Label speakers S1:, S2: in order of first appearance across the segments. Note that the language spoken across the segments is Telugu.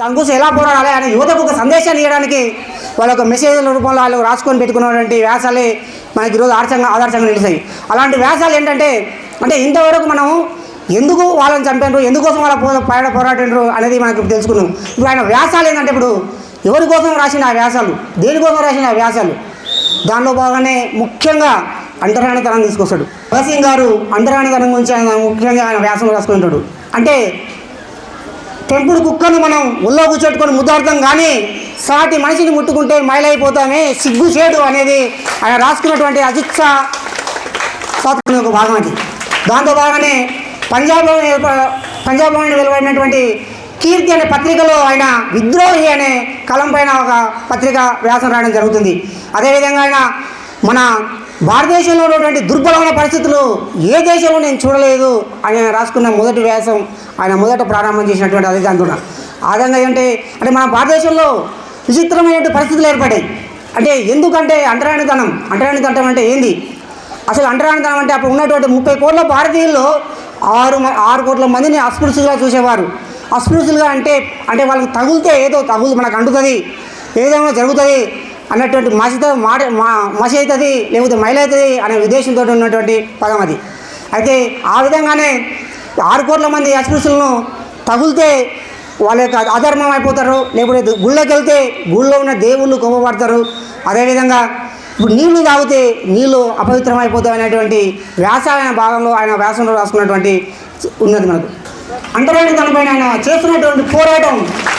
S1: దానికోసం ఎలా పోరాడాలి అనే యువతకు ఒక సందేశాన్ని ఇవ్వడానికి వాళ్ళ ఒక మెసేజ్ల రూపంలో వాళ్ళు రాసుకొని పెట్టుకున్నటువంటి వ్యాసాలే మనకి ఈరోజు ఆదర్శంగా ఆదర్శంగా నిలిచాయి. అలాంటి వ్యాసాలు ఏంటంటే అంటే ఇంతవరకు మనం ఎందుకు వాళ్ళని చంపారు ఎందుకోసం వాళ్ళ పో పైన అనేది మనకు తెలుసుకున్నాం. ఇప్పుడు ఆయన వ్యాసాలు ఏంటంటే ఇప్పుడు ఎవరి కోసం రాసిన ఆ వ్యాసాలు? దేనికోసం రాసిన ఆ వ్యాసాలు? దానిలో భాగంగానే ముఖ్యంగా అంటరానితనం తీసుకొస్తాడు. భగత్ సింగ్ గారు అంటరానితనం గురించి ఆయన ముఖ్యంగా ఆయన వ్యాసం రాసుకుంటాడు. అంటే పెంపుడు కుక్కను మనం ఒళ్ళో కూర్చోట్టుకొని ముద్దార్థం కానీ సాటి మనిషిని ముట్టుకుంటే మైలైపోతామే. సిగ్గు చేడు అనేది ఆయన రాసుకున్నటువంటి అజిత్స స్వాతంత్రం యొక్క భాగం అది. దాంతో భాగంగానే పంజాబ్లో పంజాబ్లో వెలువడినటువంటి కీర్తి అనే పత్రికలో ఆయన విద్రోహి అనే కలం పైన ఒక పత్రిక వ్యాసం రాయడం జరుగుతుంది. అదేవిధంగా ఆయన మన భారతదేశంలో ఉన్నటువంటి దుర్బలమైన పరిస్థితులు ఏ దేశంలో నేను చూడలేదు అని ఆయన రాసుకున్న మొదటి వ్యాసం ఆయన మొదట ప్రారంభం చేసినటువంటి అదే దాంట్లో ఆ విధంగా ఏంటంటే అంటే మన భారతదేశంలో విచిత్రమైనటువంటి పరిస్థితులు ఏర్పడాయి అంటే ఎందుకంటే అంటరానితనం అంటరానితనం అంటే ఏంది? అసలు అంటరానితనం అంటే అప్పుడు ఉన్నటువంటి ముప్పై కోట్ల భారతీయుల్లో ఆరు ఆరు కోట్ల మందిని అస్పృశ్యులుగా చూసేవారు. అస్పృశ్యులుగా అంటే అంటే వాళ్ళకి తగులితే ఏదో తగులు మనకు అంటుతుంది ఏదైనా జరుగుతుంది. అన్నటువంటి మసితో మాట మా మసి అవుతుంది లేకపోతే మైలు అవుతుంది అనే ఉద్దేశంతో ఉన్నటువంటి పదం అది. అయితే ఆ విధంగానే ఆరు కోట్ల మంది అస్పృశ్యులను తగులితే వాళ్ళ యొక్క అధర్మం అయిపోతారు లేకపోతే గుళ్ళకి వెళ్తే గుళ్ళో ఉన్న దేవుళ్ళు కొమ్మబడతారు అదేవిధంగా ఇప్పుడు నీళ్ళు తాగితే నీళ్ళు అపవిత్రం అయిపోతాయి అనేటువంటి వ్యాసాయన భాగంలో ఆయన వ్యాసంలో రాసుకున్నటువంటి ఉన్నది మనకు. అంటరాని దానిపైన ఆయన చేస్తున్నటువంటి పోరాటం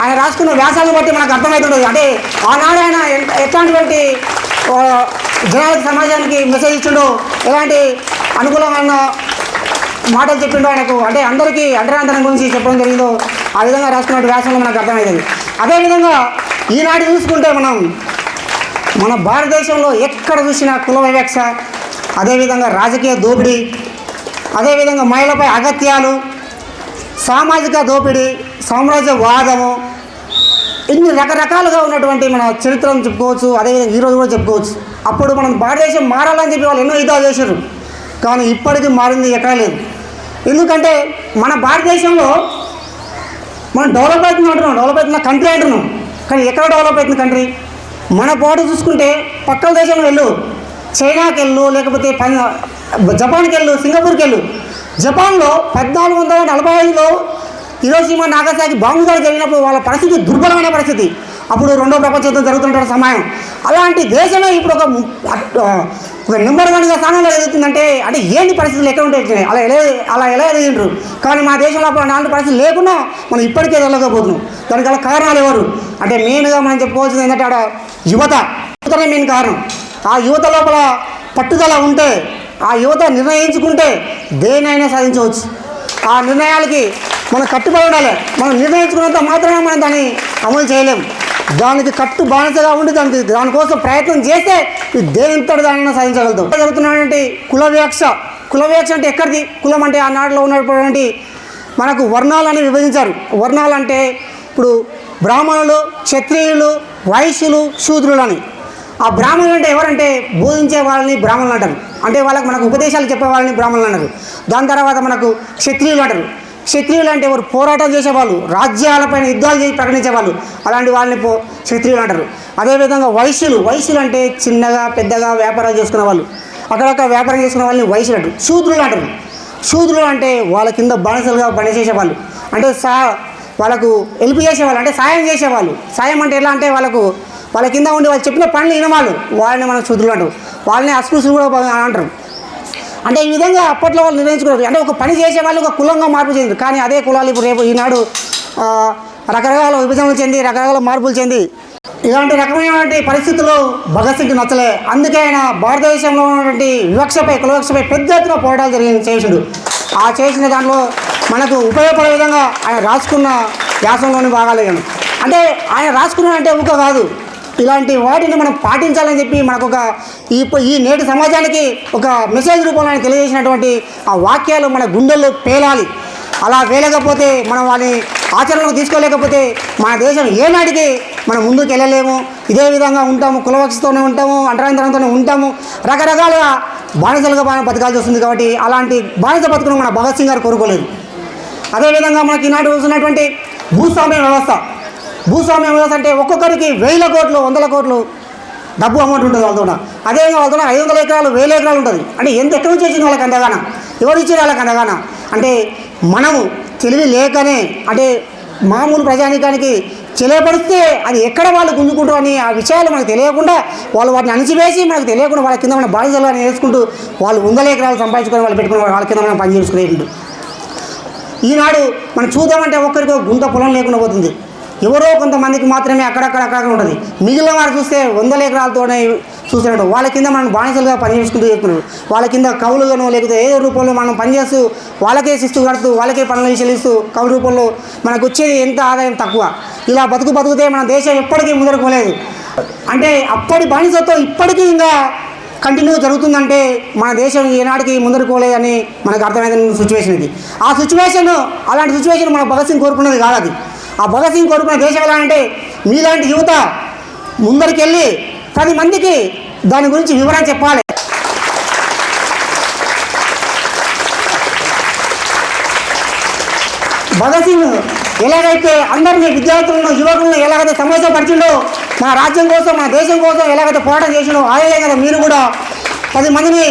S1: ఆయన రాసుకున్న వ్యాసాలను బట్టి మనకు అర్థమవుతుంటుంది. అంటే ఆనాడు ఆయన ఎట్లాంటివంటి జనాలకు సమాజానికి మెసేజ్ ఇచ్చిండో ఎలాంటి అనుకూలమైన మాటలు చెప్పిండో ఆయనకు అంటే అందరికీ అంటరాంతరం గురించి చెప్పడం జరిగిందో ఆ విధంగా రాసుకున్న వ్యాసంలో మనకు అర్థమవుతుంది అదేవిధంగా ఈనాడు చూసుకుంటే మనం మన భారతదేశంలో ఎక్కడ చూసినా కుల వివక్ష అదేవిధంగా రాజకీయ దోపిడీ అదేవిధంగా మహిళలపై అగత్యాలు సామాజిక దోపిడీ సామ్రాజ్యవాదము ఇన్ని రకరకాలుగా ఉన్నటువంటి మన చరిత్రను చెప్పుకోవచ్చు అదేవిధంగా ఈరోజు కూడా చెప్పుకోవచ్చు. అప్పుడు మనం భారతదేశం మారాలని చెప్పి వాళ్ళు ఎన్నో యుద్ధాలు చేశారు. కానీ ఇప్పటికీ మారింది ఎక్కడా లేదు. ఎందుకంటే మన భారతదేశంలో మనం డెవలప్ అవుతుంది అంటున్నాం డెవలప్ అవుతున్న కంట్రీ అంటున్నాం. కానీ ఎక్కడ డెవలప్ అవుతుంది కంట్రీ మన పాటు చూసుకుంటే పక్కల దేశంలో వెళ్ళు. చైనాకి వెళ్ళు లేకపోతే పని జపాన్కి వెళ్ళు సింగపూర్కి వెళ్ళు జపాన్లో పద్నాలుగు వందల నలభై ఐదులో హిరోషిమా నాగసాకి బాంబు దాడి జరిగినప్పుడు వాళ్ళ పరిస్థితి దుర్బలమైన పరిస్థితి. అప్పుడు రెండో ప్రపంచ యుద్ధం జరుగుతుంటారు సమయం. అలాంటి దేశమే ఇప్పుడు ఒక ఒక నెంబర్ వన్గా స్థానంలో ఎదుగుతుందంటే అంటే ఏంటి పరిస్థితులు ఎక్కడ ఉంటాయి? అలా ఎలా అలా ఎలా ఎదిగిండ్రు? కానీ మా దేశంలో అప్పుడు అలాంటి పరిస్థితి లేకుండా మనం ఇప్పటికే వెళ్ళకపోతున్నాం దానికి గల కారణాలు ఎవరు? అంటే మెయిన్గా మనం చెప్పుకోవాల్సింది ఏంటంటే ఆడ యువత. యువతనే మెయిన్ కారణం. ఆ యువత లోపల పట్టుదల ఉంటే ఆ యువత నిర్ణయించుకుంటే దేనైనా సాధించవచ్చు. ఆ నిర్ణయాలకి మనం కట్టుబడి ఉండాలి. మనం నిర్ణయించుకున్నంత మాత్రమే మనం దాన్ని అమలు చేయలేం. దానికి కట్టు బానిసగా ఉండి దానికి దానికోసం ప్రయత్నం చేస్తే దేనింతటి దానిని సాధించగలుగుతాం. జరుగుతున్నటువంటి కుల వివక్ష కుల వివక్ష అంటే ఎక్కడిది? కులం అంటే ఆ నాడులో ఉన్నటువంటి మనకు వర్ణాలని విభజించారు. వర్ణాలు అంటే ఇప్పుడు బ్రాహ్మణులు క్షత్రియులు వైశ్యులు శూద్రులు అని ఆ బ్రాహ్మణులు అంటే ఎవరంటే బోధించే వాళ్ళని బ్రాహ్మణులు అంటారు. అంటే వాళ్ళకి మనకు ఉపదేశాలు చెప్పే వాళ్ళని బ్రాహ్మణులు అంటారు. దాని తర్వాత మనకు క్షత్రియులు అంటారు. క్షత్రియులు అంటే ఎవరు? పోరాటం చేసేవాళ్ళు రాజ్యాలపైన యుద్ధాలు చేసి ప్రకటించేవాళ్ళు. అలాంటి వాళ్ళని పో క్షత్రియులు అంటారు. అదేవిధంగా వైశ్యులు వైశ్యులు అంటే చిన్నగా పెద్దగా వ్యాపారాలు చేసుకునే వాళ్ళు. అక్కడక్కడ వ్యాపారం చేసుకునే వాళ్ళని వైశ్యులు అంటారు. శూద్రులు అంటారు. శూద్రులు అంటే వాళ్ళ కింద బానిసలుగా పనిచేసేవాళ్ళు. అంటే సా వాళ్ళకు హెల్ప్ చేసేవాళ్ళు అంటే సాయం చేసేవాళ్ళు. సాయం అంటే ఎలా అంటే వాళ్ళకు వాళ్ళ కింద ఉండి వాళ్ళు చెప్పిన పనులు వినవాళ్ళు. వాళ్ళని మనం శుద్ధులు అంటారు వాళ్ళని అస్పృశ్యులు కూడా అంటారు. అంటే ఈ విధంగా అప్పట్లో వాళ్ళు నిర్ణయించుకున్నారు. అంటే ఒక పని చేసే వాళ్ళు ఒక కులంగా మార్పు చెంది కానీ అదే కులాలు ఇప్పుడు రేపు ఈనాడు రకరకాల విభజనలు చెంది రకరకాల మార్పులు చెంది. ఇలాంటి రకమైనటువంటి పరిస్థితులు భగత్ సింగ్ నచ్చలే. అందుకే ఆయన భారతదేశంలో ఉన్నటువంటి వివక్షపై కులవక్షపై పెద్ద ఎత్తున పోరాటాలు జరిగింది చేసిండు. ఆ చేసిన దాంట్లో మనకు ఉపయోగపడే విధంగా ఆయన రాసుకున్న వ్యాసంలోని భాగాలు అంటే ఆయన రాసుకున్నాడంటే ఊక కాదు. ఇలాంటి వాటిని మనం పాటించాలని చెప్పి మనకు ఒక ఈ ఈ నేటి సమాజానికి ఒక మెసేజ్ రూపంలో తెలియజేసినటువంటి ఆ వాక్యాలు మన గుండెల్లో పేలాలి. అలా వేయలేకపోతే మనం వాటిని ఆచరణకు తీసుకోలేకపోతే మన దేశం ఏనాటికి మనం ముందుకు వెళ్ళలేము. ఇదే విధంగా ఉంటాము. కులవక్షతోనే ఉంటాము. అంటరాంతరంతోనే ఉంటాము. రకరకాలుగా బానిసలుగా బాగా బతకాల్సి వస్తుంది కాబట్టి అలాంటి బానిస బతుకును మన భగత్ సింగ్ గారు కోరుకోలేదు. అదేవిధంగా మనకి ఈనాడు వస్తున్నటువంటి భూస్వామ్య వ్యవస్థ. భూస్వామ్యం వ్యవస్థ అంటే ఒక్కొక్కరికి వేల కోట్లు వందల కోట్లు డబ్బు అమౌంట్ ఉంటుంది వాళ్ళతో అదేవిధంగా వాళ్ళతో ఐదు వందల ఎకరాలు వేల ఎకరాలు ఉంటుంది. అంటే ఎంత ఎక్కడి నుంచి వచ్చింది వాళ్ళకి అందగాన ఎవరు ఇచ్చారు వాళ్ళకి అందగాన అంటే మనము తెలివి లేకనే అంటే మామూలు ప్రజానికానికి తెలియపడితే అది ఎక్కడ వాళ్ళు గుంజుకుంటారు అని ఆ విషయాలు మనకు తెలియకుండా వాళ్ళు వాటిని అణిచివేసి మనకు తెలియకుండా వాళ్ళ కింద మన బాధ్యతలు అని వేసుకుంటూ వాళ్ళు వందల ఎకరాలు సంపాదించుకొని వాళ్ళు పెట్టుకుని వాళ్ళ కింద మనం పని చేసుకునేది ఈనాడు మనం చూద్దామంటే ఒక్కరికి ఒక గుంత పొలం లేకుండా పోతుంది. ఎవరో కొంతమందికి మాత్రమే అక్కడక్కడ అక్కడ ఉంటుంది. మిగిలిన వారు చూస్తే వందల ఎకరాలతోనే చూస్తున్నాడు వాళ్ళ కింద మనం బానిసలుగా పనిచేసుకుంటూ చెప్తున్నాడు వాళ్ళ కింద కవులుగాను లేకపోతే ఏదో రూపంలో మనం పనిచేస్తూ వాళ్ళకే శిస్తు కడుతూ వాళ్ళకే పనులు చెల్లిస్తూ కవుల రూపంలో మనకు వచ్చేది ఎంత ఆదాయం తక్కువ. ఇలా బతుకు బతుకుతే మన దేశం ఎప్పటికీ ముందరకోలేదు అంటే అప్పటి బానిసతో ఇప్పటికీ ఇంకా కంటిన్యూ జరుగుతుందంటే మన దేశం ఏనాటికి ముందరుకోలేదని మనకు అర్థమైన సిచ్యువేషన్ ఇది. ఆ సిచ్యువేషన్ అలాంటి సిచ్యువేషన్ మన భగత్ సింగ్ కోరుకున్నది కాదు అది. ఆ భగత్ సింగ్ కొడుకున్న దేశం ఎలా అంటే మీలాంటి యువత ముందరికెళ్ళి పది మందికి దాని గురించి వివరణ చెప్పాలి. భగత్ సింగ్ ఎలాగైతే అందరినీ విద్యార్థులను యువకులను ఎలాగైతే సమస్యపరిచిండో మా రాజ్యం కోసం మా దేశం కోసం ఎలాగైతే పోరాటం చేసిండో అదే కదా మీరు కూడా పది మందిని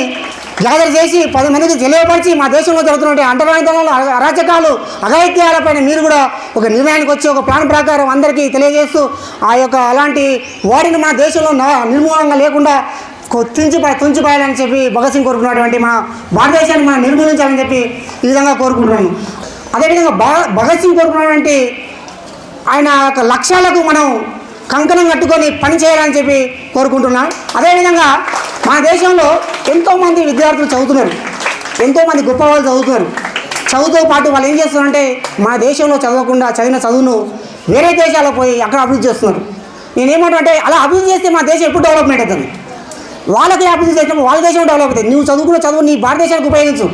S1: గ్యాదర్ చేసి పది మందికి తెలియపరిచి మా దేశంలో జరుగుతున్న అంటరానితనాలు అరాచకాలు అఘాయిత్యాలపైన మీరు కూడా ఒక నిర్ణయానికి వచ్చి ఒక ప్లాన్ ప్రకారం అందరికీ తెలియజేస్తూ ఆ యొక్క అలాంటి వాడిని మన దేశంలో నిర్మూలంగా లేకుండా కొ- తుంచిపాయ తుంచిపాయాలని చెప్పి భగత్ సింగ్ కోరుకున్నటువంటి మన భారతదేశాన్ని మనం నిర్మూలించాలని చెప్పి ఈ విధంగా కోరుకుంటున్నాను అదేవిధంగా భగ భగత్ సింగ్ కోరుకున్నటువంటి ఆయన యొక్క లక్ష్యాలకు మనం కంకణం కట్టుకొని పని చేయాలని చెప్పి కోరుకుంటున్నాను అదేవిధంగా మన దేశంలో ఎంతోమంది విద్యార్థులు చదువుతున్నారు. ఎంతోమంది గొప్ప వాళ్ళు చదువుతున్నారు. చదువుతో పాటు వాళ్ళు ఏం చేస్తున్నారంటే మన దేశంలో చదవకుండా చదివిన చదువును వేరే దేశాలకు పోయి అక్కడ అభివృద్ధి చేస్తున్నారు. నేనేమంటే అలా అభివృద్ధి చేస్తే మన దేశం ఎప్పుడు డెవలప్మెంట్ అవుతుంది? వాళ్ళకి అభివృద్ధి చేసినప్పుడు వాళ్ళ దేశం డెవలప్ అవుతుంది. నువ్వు చదువుకున్న చదువు నీ భారతదేశానికి ఉపయోగించు.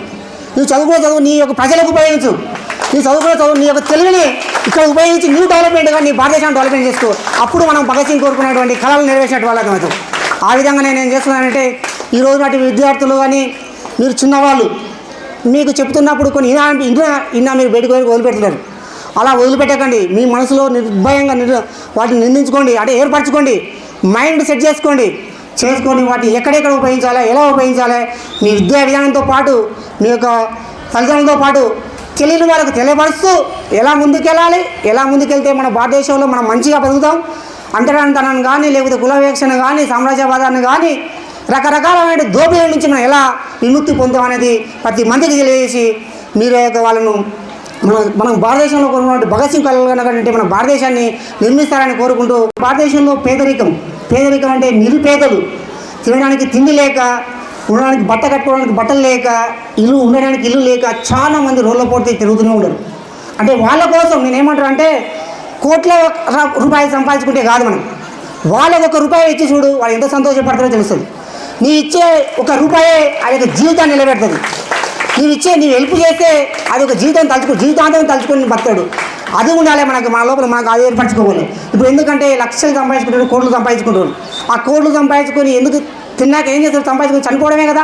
S1: నువ్వు చదువుకున్న చదువు నీ యొక్క ప్రజలకు ఉపయోగించు. నీ చదువుకునే చదువు నీ యొక్క తెలివిని ఇక్కడ ఉపయోగించి న్యూ డెవలప్మెంట్గా నీ భారతదేశాన్ని డెవలప్మెంట్ చేస్తూ అప్పుడు మనం భగత్ సింగ్ కోరుకున్నటువంటి కళలు నెరవేర్చినట్టు వాళ్ళకి అవుతాం ఆ విధంగా నేను ఏం చేస్తున్నానంటే ఈ రోజు నాటి విద్యార్థులు కానీ మీరు చిన్నవాళ్ళు మీకు చెప్తున్నప్పుడు కొన్ని ఇన్నా ఇన్నా ఇన్నా మీరు బయటకు వదిలిపెట్టలేరు. వదిలిపెడుతున్నారు అలా వదిలిపెట్టకండి. మీ మనసులో నిర్భయంగా నిర్ వాటిని నిందించుకోండి. అంటే ఏర్పరచుకోండి. మైండ్ సెట్ చేసుకోండి. చేసుకొని వాటిని ఎక్కడెక్కడ ఉపయోగించాలి ఎలా ఉపయోగించాలి మీ విద్యా విధానంతో పాటు మీ యొక్క ఫలితాలతో పాటు తెలియని వాళ్ళకు తెలియపరుస్తూ ఎలా ముందుకెళ్ళాలి ఎలా ముందుకెళ్తే మన భారతదేశంలో మనం మంచిగా బతుకుతాం? అంటరానితనాన్ని కానీ లేకపోతే కులవేక్షణ కానీ సామ్రాజ్యవాదాన్ని కానీ రకరకాలమైన దోపిడీ నుంచి మనం ఎలా విముక్తి పొందాం అనేది ప్రతి మందికి తెలియజేసి మీరు యొక్క వాళ్ళను మన మనం భారతదేశంలో కోరుకున్నటువంటి భగత్ సింగ్ కళలు మన భారతదేశాన్ని నిర్మిస్తారని కోరుకుంటూ భారతదేశంలో పేదరికం పేదరికం అంటే నిరుపేదలు తినడానికి తిండి లేక ఉండడానికి బట్ట కట్టుకోవడానికి బట్టలు లేక ఇల్లు ఉండడానికి ఇల్లు లేక చాలా మంది రోడ్ల పోటీ తిరుగుతూనే ఉండరు అంటే వాళ్ళ కోసం నేను ఏమంటారు అంటే కోట్ల రూపాయలు సంపాదించుకుంటే కాదు మనం. వాళ్ళకి ఒక రూపాయి ఇచ్చి చూడు వాళ్ళు ఎంత సంతోషపడతారో తెలుస్తుంది. నీ ఇచ్చే ఒక రూపాయే ఆ యొక్క జీవితాన్ని నిలబెడుతుంది. నీవు ఇచ్చే నీవు హెల్ప్ చేస్తే అది ఒక జీవితం తలుచుకో జీవితాంతం తలుచుకొని బతాడు అది ఉండాలి మనకి మన లోపల మనకు అది ఏర్పరచుకోవాలి. ఇప్పుడు ఎందుకంటే లక్షలు సంపాదించుకుంటారు కోట్లు సంపాదించుకుంటారు ఆ కోట్లు సంపాదించుకొని ఎందుకు తిన్నాక ఏం చేస్తాడు? సంపాదించుకుని చనిపోవడమే కదా.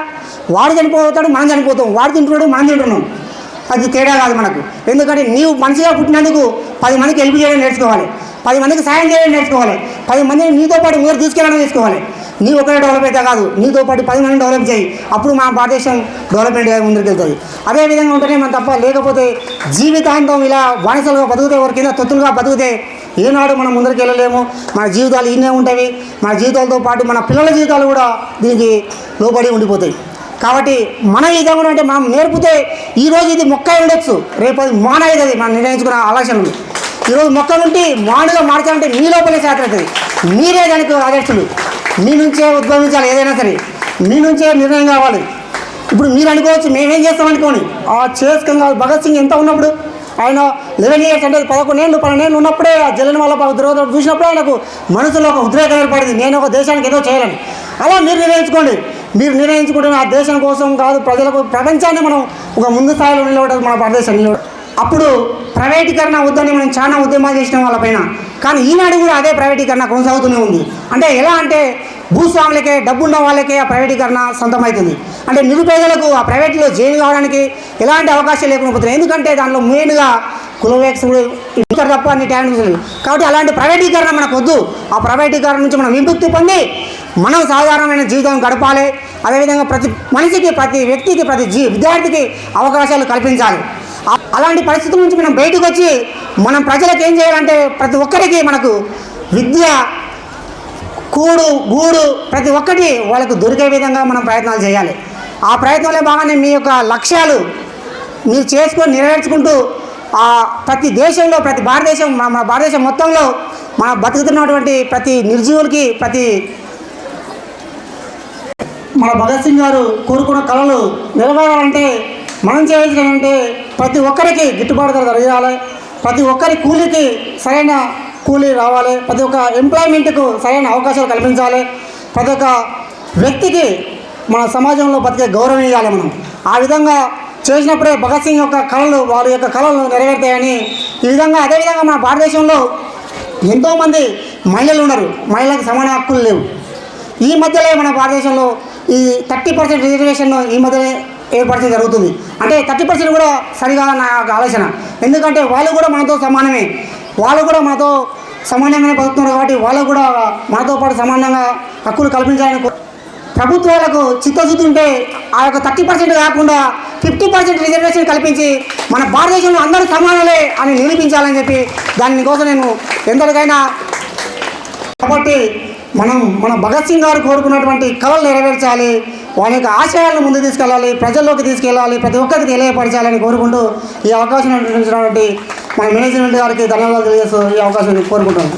S1: వాడు చనిపోతాడు మనం చనిపోతాం. వాడు తింటున్నాడు మనం తింటున్నాం. అది తేడా కాదు మనకు. ఎందుకంటే నీవు మనిషిగా పుట్టినందుకు పది మందికి హెల్ప్ చేయడం నేర్చుకోవాలి. పది మందికి సాయం చేయడం నేర్చుకోవాలి. పది మందిని నీతో పాటు మీరు తీసుకెళ్ళడం నేర్చుకోవాలి. నీ ఒకరే డెవలప్ అయితే కాదు. నీతో పాటు పది మందిని డెవలప్ చేయి. అప్పుడు మా భారతదేశం డెవలప్మెంట్ ముందుకు వెళ్తుంది. అదే విధంగా ఉంటేనే మనం తప్ప లేకపోతే జీవితాంతం ఇలా బానిసలుగా బతుకుతే ఎవరి కింద తొత్తులుగా బతుకుతే ఏనాడు మనం ముందరికి వెళ్ళలేము. మన జీవితాలు ఇన్నే ఉంటాయి మన జీవితాలతో పాటు మన పిల్లల జీవితాలు కూడా దీనికి లోబడి ఉండిపోతాయి. కాబట్టి మన విధంగా అంటే మనం నేర్పితే ఈరోజు ఇది మొక్క ఉండొచ్చు. రేపు అది మాన అవుతుంది మనం నిర్ణయించుకున్న ఆలోచనలు ఈరోజు మొక్క నుండి మానుగా మార్చాలంటే మీ లోపలే చేతవుతుంది మీరే దానికి ఆదర్శులు. మీ నుంచే ఉద్భవించాలి ఏదైనా సరే. మీ నుంచే నిర్ణయం కావాలి. ఇప్పుడు మీరు అనుకోవచ్చు మేమేం చేస్తాం అనుకోని? ఆ చేసుకుని భగత్ సింగ్ ఎంత ఉన్నప్పుడు? ఆయన లెవెన్ ఇయర్స్ అంటే పదకొండేళ్ళు నేను ఉన్నప్పుడే ఆ జలన్ వల్ల ఉద్రేకం చూసినప్పుడు ఆయనకు మనసులో ఒక ఉద్రేకం ఏర్పడింది. నేను ఒక దేశానికి ఏదో చేయాలని. అలా మీరు నిర్ణయించుకోండి. మీరు నిర్ణయించుకుంటే ఆ దేశం కోసం కాదు ప్రజలకు ప్రపంచాన్ని మనం ఒక ముందు స్థాయిలో నిలబడదు మన భారతదేశం నిలబడదు అప్పుడు ప్రైవేటీకరణ వద్దని మనం చాలా ఉద్యమాలు చేసిన వాళ్ళపైన కానీ ఈనాడు కూడా అదే ప్రైవేటీకరణ కొనసాగుతూనే ఉంది. అంటే ఎలా అంటే భూస్వాములకే డబ్బున్న వాళ్ళకే ఆ ప్రైవేటీకరణ సొంతమవుతుంది అంటే నిరుపేదలకు ఆ ప్రైవేట్లో జైలు కావడానికి ఎలాంటి అవకాశం లేకుండా పోతుంది ఎందుకంటే దాంట్లో మెయిన్గా కులవేక్సుడు ఇక్కడ తప్ప అన్ని టాలెంట్ కాబట్టి అలాంటి ప్రైవేటీకరణ మనకు వద్దు ఆ ప్రైవేటీకరణ నుంచి మనం విముక్తి పొంది మనం సాధారణమైన జీవితం గడపాలి. అదేవిధంగా ప్రతి మనిషికి ప్రతి వ్యక్తికి ప్రతి జీ విద్యార్థికి అవకాశాలు కల్పించాలి. అలాంటి పరిస్థితుల నుంచి మనం బయటకు వచ్చి మనం ప్రజలకు ఏం చేయాలంటే ప్రతి ఒక్కరికి మనకు విద్య కూడు గూడు ప్రతి ఒక్కటి వాళ్ళకు దొరికే విధంగా మనం ప్రయత్నాలు చేయాలి. ఆ ప్రయత్నంలో భాగంగానే మీ యొక్క లక్ష్యాలు మీరు చేసుకొని నెరవేర్చుకుంటూ ఆ ప్రతి దేశంలో ప్రతి భారతదేశం మన భారతదేశం మొత్తంలో మన బతుకుతున్నటువంటి ప్రతి నిర్జీవులకి ప్రతి మన భగత్ సింగ్ గారు కోరుకున్న కళలు నిలబడాలంటే మనం చేయాల్సిన అంటే ప్రతి ఒక్కరికి గిట్టుబాటు ధర జరగాలి. ప్రతి ఒక్కరి కూలికి సరైన కూలీ రావాలి. ప్రతి ఒక్క ఎంప్లాయ్మెంట్కు సరైన అవకాశాలు కల్పించాలి. ప్రతి ఒక్క వ్యక్తికి మన సమాజంలో బతికే గౌరవం ఇవ్వాలి మనం. ఆ విధంగా చేసినప్పుడే భగత్ సింగ్ యొక్క కళలు వారి యొక్క కళలు నెరవేరుతాయని ఈ విధంగా అదేవిధంగా మన భారతదేశంలో ఎంతోమంది మహిళలు ఉన్నారు. మహిళలకు సమాన హక్కులు లేవు. ఈ మధ్యలో మన భారతదేశంలో ఈ థర్టీ పర్సెంట్ రిజర్వేషన్ ఈ మధ్యనే ఏర్పరచడం జరుగుతుంది. అంటే థర్టీ పర్సెంట్ కూడా సరిగా నా యొక్క ఆలోచన. ఎందుకంటే వాళ్ళు కూడా మనతో సమానమే. వాళ్ళు కూడా మాతో సమానంగానే బతుకుతున్నారు కాబట్టి వాళ్ళు కూడా మనతో పాటు సమానంగా హక్కులు కల్పించాలని ప్రభుత్వాలకు చిత్తశుద్ధి ఉంటే ఆ యొక్క థర్టీ పర్సెంట్ కాకుండా ఫిఫ్టీ పర్సెంట్ రిజర్వేషన్ కల్పించి మన భారతదేశంలో అందరూ సమానలే అని నిరూపించాలని చెప్పి దానికోసం నేను ఎంతటికైనా కాబట్టి మనం మన భగత్ సింగ్ గారు కోరుకున్నటువంటి కళలు నెరవేర్చాలి. వాళ్ళ యొక్క ఆశయాలను ముందుకు తీసుకెళ్ళాలి ప్రజల్లోకి తీసుకెళ్ళాలి ప్రతి ఒక్కరికి తెలియపరచాలని కోరుకుంటూ ఈ అవకాశం ఇచ్చినటువంటి మన మేనేజ్మెంట్ గారికి ధన్యవాదాలు తెలియజేస్తూ ఈ అవకాశం కోరుకుంటున్నాను.